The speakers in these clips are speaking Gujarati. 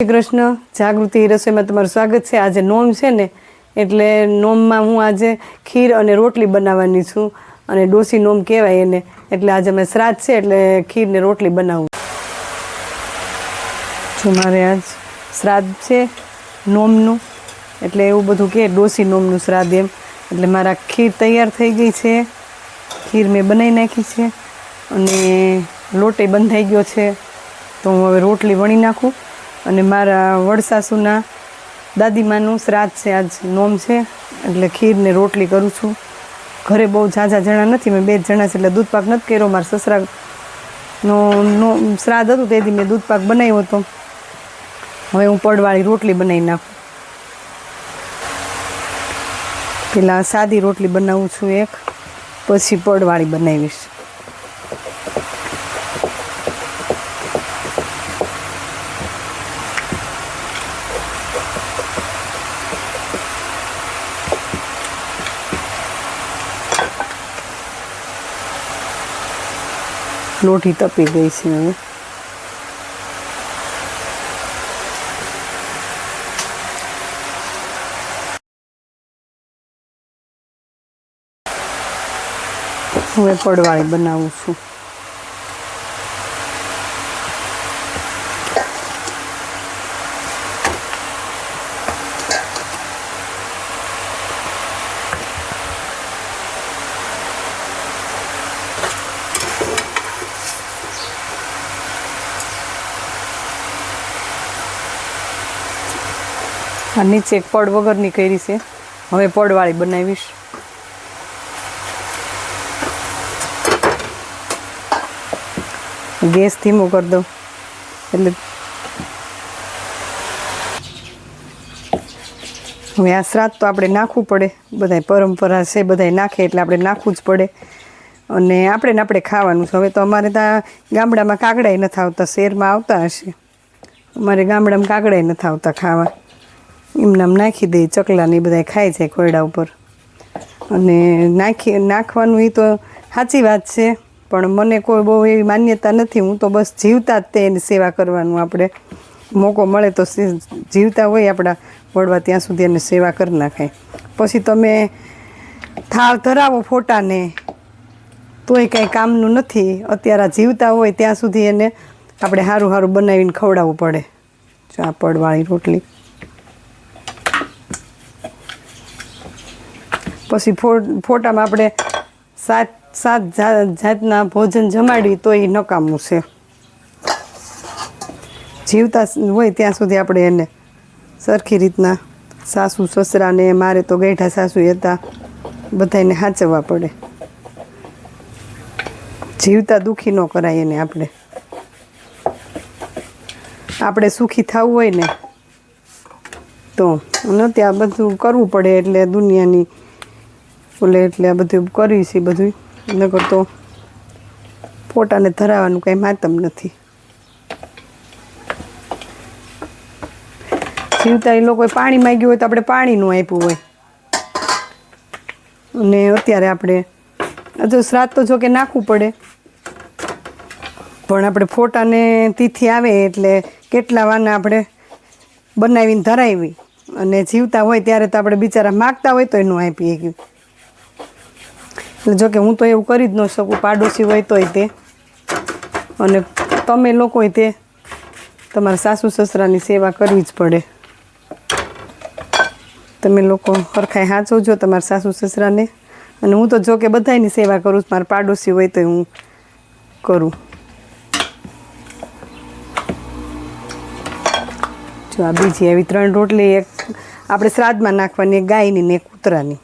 શ્રી કૃષ્ણ, જાગૃતિ રસોઈમાં તમારું સ્વાગત છે. આજે નોમ છે ને, એટલે નોમમાં હું આજે ખીર અને રોટલી બનાવવાની છું અને ડોસી નોમ કહેવાય એને. એટલે આજે અમે શ્રાદ્ધ છે, એટલે ખીર ને રોટલી બનાવું. જો મારે આજ શ્રાદ્ધ છે, નોમનું, એટલે એવું બધું કે ડોસી નોમનું શ્રાદ્ધ એમ. એટલે મારા ખીર તૈયાર થઈ ગઈ છે. ખીર મેં બનાવી નાખી છે અને લોટે બંધાઈ ગયો છે. તો હું હવે રોટલી વણી નાખું. અને મારા વડસાસુના દાદીમાનું શ્રાદ્ધ છે, આજ નોમ છે, એટલે ખીર ને રોટલી કરું છું. ઘરે બહુ ઝાઝા જણા નથી, મેં બે જ જણા છે, એટલે દૂધપાક નથી કર્યો. મારા સસરા નો શ્રાદ્ધ હતું, તેથી મેં દૂધપાક બનાવ્યો હતો. હવે હું પડવાળી રોટલી બનાવી નાખું. પેલા સાદી રોટલી બનાવું છું એક, પછી પડવાળી બનાવીશ. લોટી તપી ગઈ છે હવે. હવે પડવાળી બનાવું છું. આ નીચે એક પડ વગરની કરી છે. હવે પડવાળી બનાવીશ. ગેસ ધીમો કરી દઉં. એટલે હવે આ શ્રાદ્ધ તો આપણે નાખવું પડે. બધાય પરંપરા છે, બધાય નાખે એટલે આપણે નાખવું જ પડે. અને આપણે ને આપણે ખાવાનું છે. હવે તો અમારે ત્યાં ગામડામાં કાગડાય નથી આવતા, શહેરમાં આવતા હશે. અમારે ગામડામાં કાગડાય નથી આવતા ખાવા. એમનામ નાખી દે, ચકલા ને એ બધા ખાય છે કોયડા ઉપર. અને નાખી, નાખવાનું એ તો સાચી વાત છે, પણ મને કોઈ બહુ એવી માન્યતા નથી. હું તો બસ જીવતા જ તે એની સેવા કરવાનું આપણે. મોકો મળે તો જીવતા હોય આપણા વડવા ત્યાં સુધી એને સેવા કરી નાખાય. પછી તમે થાળ ધરાવો ફોટાને, તોય કાંઈ કામનું નથી. અત્યારે જીવતા હોય ત્યાં સુધી એને આપણે સારું સારું બનાવીને ખવડાવવું પડે. ચાપડવાળી રોટલી. પછી ફોટામાં આપણે સાત સાત જાતના ભોજન જમાડી તો એ નકામું છે. જીવતા હોય ત્યાં સુધી આપણે એને સરખી રીતના સાસુ સસરાને મારે તો ગઈઠા સાસુ હતા બધાને સાચવવા પડે. જીવતા દુઃખી ન કરાય એને આપણે. આપણે સુખી થવું હોય ને તો નથી આ બધું કરવું પડે એટલે દુનિયાની ઓલે એટલે આ બધું કર્યું છે બધું. નગર તો ફોટાને ધરાવવાનું કંઈ માતમ નથી. જીવતા એ લોકોએ પાણી માંગ્યું હોય તો આપણે પાણીનું આપ્યું હોય. અને અત્યારે આપણે, હજુ શ્રાદ્ધ તો જો કે નાખવું પડે. પણ આપણે ફોટાને તિથિ આવે એટલે કેટલા વાના આપણે બનાવીને ધરાવી. અને જીવતા હોય ત્યારે તો આપણે બિચારા માગતા હોય તો એનું આપીએ ગયું એટલે જો કે હું તો એવું કરી જ ન શકું, પાડોશી હોય તોય તે. અને તમે લોકોય તે તમારા સાસુ સસરાની સેવા કરવી જ પડે. તમે લોકો હરખાઈ સાચવજો તમારા સાસુ સસરાને. અને હું તો જો કે બધાની સેવા કરું છું, મારા પાડોશી હોય તો હું કરું. જો આ બીજી આવી ત્રણ રોટલી, એક આપણે શ્રાદ્ધમાં નાખવાની, એક ગાયની ને એક કૂતરાની.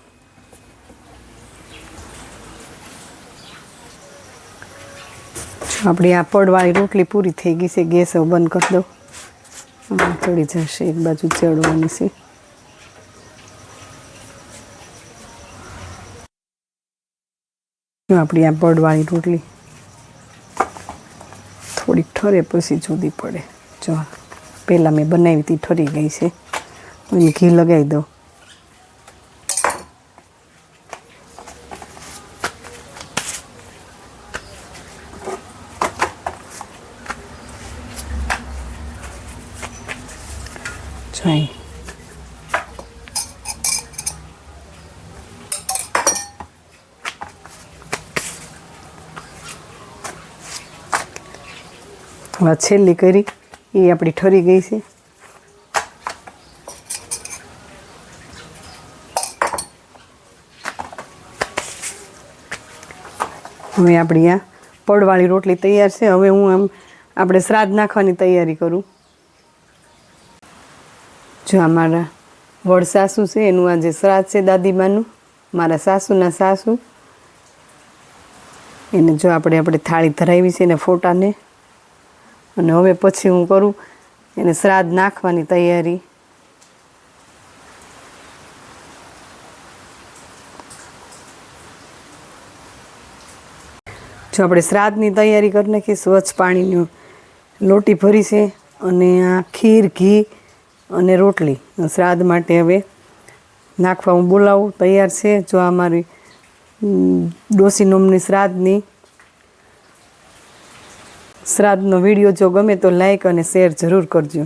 આપણી આ પડવાળી રોટલી પૂરી થઈ ગઈ છે, ગેસ હવે બંધ કરી દો ચડી જશે એક બાજુ ચડવાની છે. આપણી આ પડવાળી રોટલી થોડીક ઠરે પછી જુદી પડે. જો પહેલાં મેં બનાવી હતી, ઠરી ગઈ છે. ઘી લગાવી દઉં. જોઈ હવે છેલ્લી કરી, એ આપણી ઠરી ગઈ છે. હવે આપણી આ પડવાળી રોટલી તૈયાર છે. હવે હું આમ, આપણે શ્રાદ્ધ નાખવાની તૈયારી કરું. જો આ મારા વડ સાસુ છે, એનું આ જે શ્રાદ્ધ છે દાદીમાનું મારા સાસુના સાસુ. એને જો આપણે આપણે થાળી ધરાવી છે એને ફોટાને. અને હવે પછી હું કરું, એને શ્રાદ્ધ નાખવાની તૈયારી. જો આપણે શ્રાદ્ધની તૈયારી કરી નાખીએ, સ્વચ્છ પાણીની લોટી ભરી છે, અને આ ખીર, ઘી અને રોટલી. શ્રાદ્ધ માટે હવે નાખવા હું બોલાવું, તૈયાર છે. જો આ મારી ડોસી નોમની શ્રાદ્ધની, શ્રાદ્ધનો વીડિયો જો ગમે તો લાઈક અને શેર જરૂર કરજો.